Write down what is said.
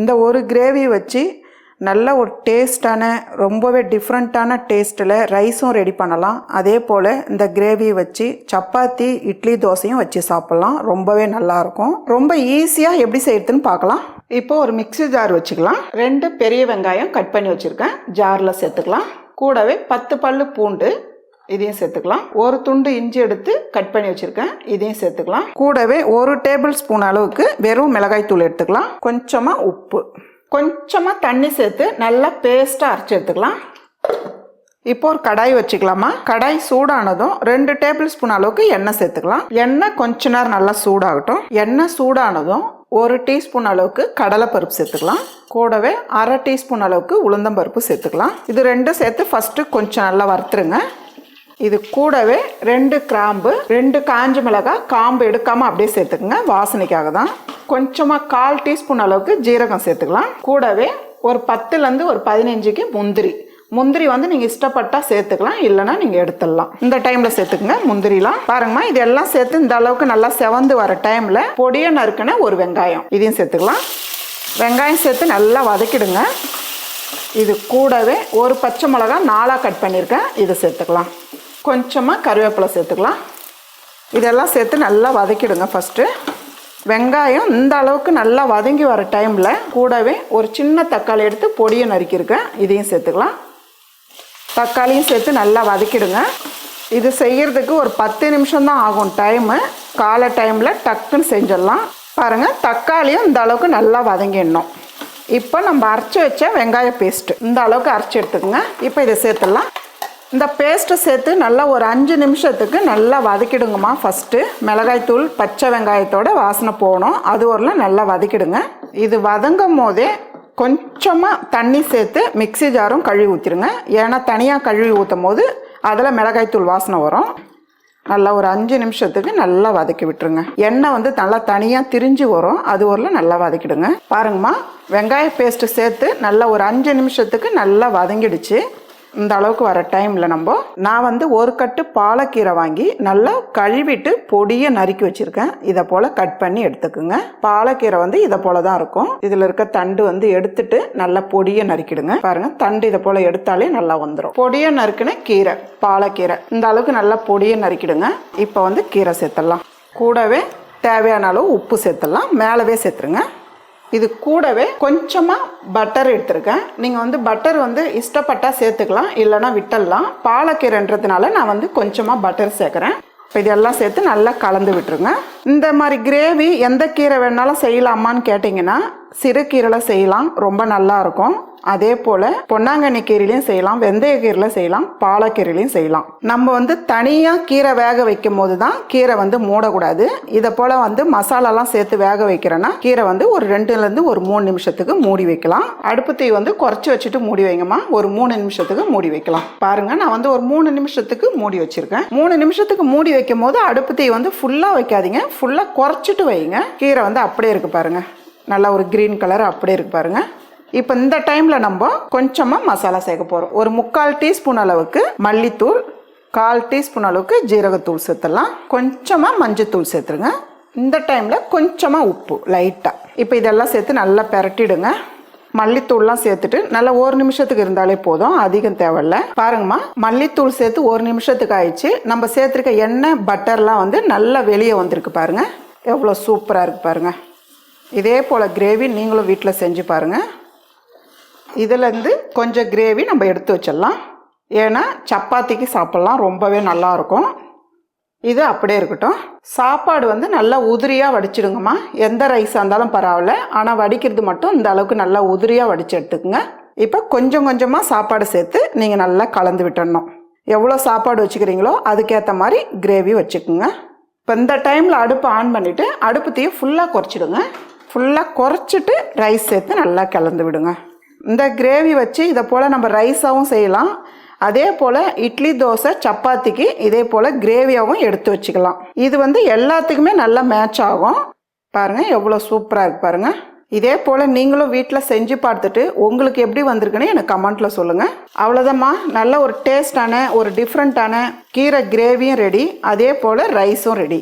இந்த ஒரு கிரேவி வச்சு நல்ல ஒரு டேஸ்டான ரொம்பவே டிஃப்ரெண்ட்டான டேஸ்ட்டில் ரைஸும் ரெடி பண்ணலாம். அதே போல் இந்த கிரேவி வச்சு சப்பாத்தி இட்லி தோசையும் வச்சு சாப்பிட்லாம். ரொம்பவே நல்லாயிருக்கும். ரொம்ப ஈஸியாக எப்படி செய்யறதுன்னு பார்க்கலாம். இப்போ ஒரு மிக்ஸி ஜார் வச்சுக்கலாம். ரெண்டு பெரிய வெங்காயம் கட் பண்ணி வச்சுருக்கேன். ஜாரில் சேர்த்துக்கலாம். கூடவே பத்து பல்லு பூண்டு இதையும் சேர்த்துக்கலாம். ஒரு துண்டு இஞ்சி எடுத்து கட் பண்ணி வச்சிருக்கேன். இதையும் சேர்த்துக்கலாம். கூடவே ஒரு டேபிள் ஸ்பூன் அளவுக்கு வெறும் மிளகாய் தூள் எடுத்துக்கலாம். கொஞ்சமாக உப்பு. கொஞ்சமாக தண்ணி சேர்த்து நல்லா பேஸ்ட்டாக அரைச்சி எடுத்துக்கலாம். இப்போ ஒரு கடாய் வச்சுக்கலாமா? கடாய் சூடானதும் ரெண்டு டேபிள் ஸ்பூன் அளவுக்கு எண்ணெய் சேர்த்துக்கலாம். எண்ணெய் கொஞ்ச நேரம் நல்லா சூடாகட்டும். எண்ணெய் சூடானதும் ஒரு டீஸ்பூன் அளவுக்கு கடலைப்பருப்பு சேர்த்துக்கலாம். கூடவே அரை டீஸ்பூன் அளவுக்கு உளுந்தம்பருப்பு சேர்த்துக்கலாம். இது ரெண்டும் சேர்த்து ஃபஸ்ட்டு கொஞ்சம் நல்லா வறுத்துருங்க. இது கூடவே ரெண்டு கிராம்பு ரெண்டு காஞ்ச மிளகாய் காம்பு எடுக்காம அப்படியே சேர்த்துக்குங்க. வாசனைக்காக தான். கொஞ்சமாக கால் டீஸ்பூன் அளவுக்கு ஜீரகம் சேர்த்துக்கலாம். கூடவே ஒரு பத்துலேருந்து ஒரு பதினஞ்சுக்கு முந்திரி. முந்திரி வந்து நீங்கள் இஷ்டப்பட்டா சேர்த்துக்கலாம் இல்லைன்னா நீங்கள் எடுத்துடலாம். இந்த டைமில் சேர்த்துக்குங்க முந்திரிலாம். பாருங்கம்மா இதெல்லாம் சேர்த்து இந்த அளவுக்கு நல்லா செவந்து வர டைமில் பொடியை நறுக்கின ஒரு வெங்காயம். இதையும் சேர்த்துக்கலாம். வெங்காயம் சேர்த்து நல்லா வதக்கிடுங்க. இது கூடவே ஒரு பச்சை மிளகா நாலாக கட் பண்ணியிருக்கேன். இதை சேர்த்துக்கலாம். கொஞ்சமாக கருவேப்பிலை சேர்த்துக்கலாம். இதெல்லாம் சேர்த்து நல்லா வதக்கிடுங்க ஃபஸ்ட்டு வெங்காயம் இந்த அளவுக்கு நல்லா வதங்கி வர டைமில் கூடவே ஒரு சின்ன தக்காளி எடுத்து பொடியை நறுக்கியிருக்கேன் இதையும் சேர்த்துக்கலாம். தக்காளியும் சேர்த்து நல்லா வதக்கிடுங்க. இது செய்கிறதுக்கு ஒரு பத்து நிமிஷம் தான் ஆகும் டைமு காலை டைமில் டக்குன்னு செஞ்சிடலாம். பாருங்கள் தக்காளியும் இந்த அளவுக்கு நல்லா வதங்கிடணும். இப்போ நம்ம அரைச்சி வச்ச வெங்காய பேஸ்ட்டு இந்த அளவுக்கு அரைச்சி எடுத்துக்கோங்க. இப்போ இதை சேர்த்துடலாம். இந்த பேஸ்ட்டை சேர்த்து நல்லா ஒரு அஞ்சு நிமிஷத்துக்கு நல்லா வதக்கிடுங்கம்மா ஃபஸ்ட்டு மிளகாய்த்தூள் பச்சை வெங்காயத்தோட வாசனை போகணும். அது ஒரு நல்லா வதக்கிடுங்க. இது வதங்கும் போதே கொஞ்சமாக தண்ணி சேர்த்து மிக்ஸி ஜாரும் கழுவி ஊற்றிடுங்க ஏன்னா தனியாக கழுவி ஊற்றும் போது அதில் மிளகாய்த்தூள் வாசனை வரும். நல்லா ஒரு அஞ்சு நிமிஷத்துக்கு நல்லா வதக்கி விட்டுருங்க. எண்ணெய் வந்து நல்லா தனியாக திரிஞ்சு வரும். அது ஒரு நல்லா வதக்கிடுங்க. பாருங்கம்மா வெங்காய பேஸ்ட்டு சேர்த்து நல்லா ஒரு அஞ்சு நிமிஷத்துக்கு நல்லா வதங்கிடுச்சு. இந்த அளவுக்கு வர டைமில் நம்ம நான் வந்து ஒரு கட்டு பாலக்கீரை வாங்கி நல்லா கழுவிட்டு பொடியை நறுக்கி வச்சுருக்கேன். இதை போல் கட் பண்ணி எடுத்துக்குங்க. பாலக்கீரை வந்து இதை போல தான் இருக்கும். இதில் இருக்க தண்டு வந்து எடுத்துட்டு நல்லா பொடியை நறுக்கிடுங்க. பாருங்கள் தண்டு இதை போல் எடுத்தாலே நல்லா வந்துடும் பொடியை நறுக்குன்னு கீரை பாலக்கீரை. இந்த அளவுக்கு நல்லா பொடியை நறுக்கிடுங்க. இப்போ வந்து கீரை சேர்த்துடலாம். கூடவே தேவையான அளவு உப்பு சேர்த்துடலாம். மேலவே சேர்த்துருங்க. இது கூடவே கொஞ்சமாக பட்டர் எடுத்திருக்கேன். நீங்கள் வந்து பட்டர் வந்து இஷ்டப்பட்டா சேர்த்துக்கலாம் இல்லைன்னா விட்டலாம் பாலக்கீரைன்றதுனால நான் வந்து கொஞ்சமாக பட்டர் சேர்க்குறேன். இப்போ இதெல்லாம் சேர்த்து நல்லா கலந்து விட்டுருங்க. இந்த மாதிரி கிரேவி எந்த கீரை வேணாலும் செய்யலாமான்னு கேட்டிங்கன்னா சிறுகீரையில் செய்யலாம். ரொம்ப நல்லா இருக்கும். அதே போல் பொன்னாங்கண்ணி கீரையிலையும் செய்யலாம். வெந்தய கீரையில் செய்யலாம். பாலக்கீரையிலையும் செய்யலாம். நம்ம வந்து தனியாக கீரை வேக வைக்கும் போது தான் கீரை வந்து மூடக்கூடாது. இதை போல் வந்து மசாலாலாம் சேர்த்து வேக வைக்கிறேன்னா கீரை வந்து ஒரு ரெண்டுலேருந்து ஒரு மூணு நிமிஷத்துக்கு மூடி வைக்கலாம். அடுப்பு தீ வந்து குறைச்சி வச்சுட்டு மூடி வைங்கம்மா. ஒரு மூணு நிமிஷத்துக்கு மூடி வைக்கலாம். பாருங்க நான் வந்து ஒரு மூணு நிமிஷத்துக்கு மூடி வச்சிருக்கேன். மூணு நிமிஷத்துக்கு மூடி வைக்கும் போது அடுப்பு தீ வந்து ஃபுல்லாக வைக்காதீங்க. ஃபுல்லாக குறைச்சிட்டு வைங்க. கீரை வந்து அப்படியே இருக்கு பாருங்கள் நல்லா ஒரு க்ரீன் கலர் அப்படியே இருக்கு பாருங்க. இப்போ இந்த டைமில் நம்ம கொஞ்சமாக மசாலா சேர்க்க போகிறோம் ஒரு முக்கால் டீஸ்பூன் அளவுக்கு மல்லித்தூள் கால் டீஸ்பூன் அளவுக்கு ஜீரகத்தூள் சேர்த்துடலாம். கொஞ்சமாக மஞ்சத்தூள் சேர்த்துருங்க. இந்த டைமில் கொஞ்சமாக உப்பு லைட்டாக இப்போ இதெல்லாம் சேர்த்து நல்லா பெரட்டிடுங்க. மல்லித்தூள்லாம் சேர்த்துட்டு நல்லா ஒரு நிமிஷத்துக்கு இருந்தாலே போதும். அதிகம் தேவையில்ல. பாருங்கம்மா மல்லித்தூள் சேர்த்து ஒரு நிமிஷத்துக்கு ஆயிடுச்சு. நம்ம சேர்த்துருக்க எண்ணெய் பட்டர்லாம் வந்து நல்லா வெளியே வந்திருக்கு பாருங்கள் எவ்வளோ சூப்பராக இருக்குது பாருங்கள் இதே போல் கிரேவி நீங்களும் வீட்டில் செஞ்சு பாருங்கள் இதுலேருந்து கொஞ்சம் கிரேவி நம்ம எடுத்து வச்சிடலாம். ஏன்னா சப்பாத்திக்கு சாப்பிட்லாம் ரொம்பவே நல்லாயிருக்கும் இது அப்படியே இருக்கட்டும். சாப்பாடு வந்து நல்லா உதிரியாக வடிச்சிடுங்கம்மா. எந்த ரைஸாக இருந்தாலும் பரவாயில்ல. ஆனால் வடிக்கிறது மட்டும் இந்த அளவுக்கு நல்லா உதிரியாக வடித்து எடுத்துக்கோங்க. இப்போ கொஞ்சம் கொஞ்சமாக சாப்பாடு சேர்த்து நீங்கள் நல்லா கலந்து விட்டுடணும். எவ்வளோ சாப்பாடு வச்சுக்கிறீங்களோ அதுக்கேற்ற மாதிரி கிரேவி வச்சுக்கோங்க. இப்போ இந்த டைமில் அடுப்பு ஆன் பண்ணிவிட்டு அடுப்பு தீயை ஃபுல்லாக குறைச்சிடுங்க. ஃபுல்லாக குறைச்சிட்டு ரைஸ் சேர்த்து நல்லா கலந்து விடுங்க. இந்த கிரேவி வச்சு இதை போல் நம்ம ரைஸாகவும் செய்யலாம். அதே போல் இட்லி தோசை சப்பாத்திக்கு இதே போல் கிரேவியாகவும் எடுத்து வச்சுக்கலாம். இது வந்து எல்லாத்துக்குமே நல்லா மேட்ச் ஆகும். பாருங்கள் எவ்வளோ சூப்பராக இருக்கு பாருங்கள் இதே போல் நீங்களும் வீட்டில் செஞ்சு பார்த்துட்டு உங்களுக்கு எப்படி வந்திருக்குன்னு எனக்கு கமெண்ட்டில் சொல்லுங்கள் அவ்வளோதாம்மா நல்ல ஒரு டேஸ்டான ஒரு டிஃப்ரெண்ட்டான கீரை கிரேவியும் ரெடி அதே போல் ரைஸும் ரெடி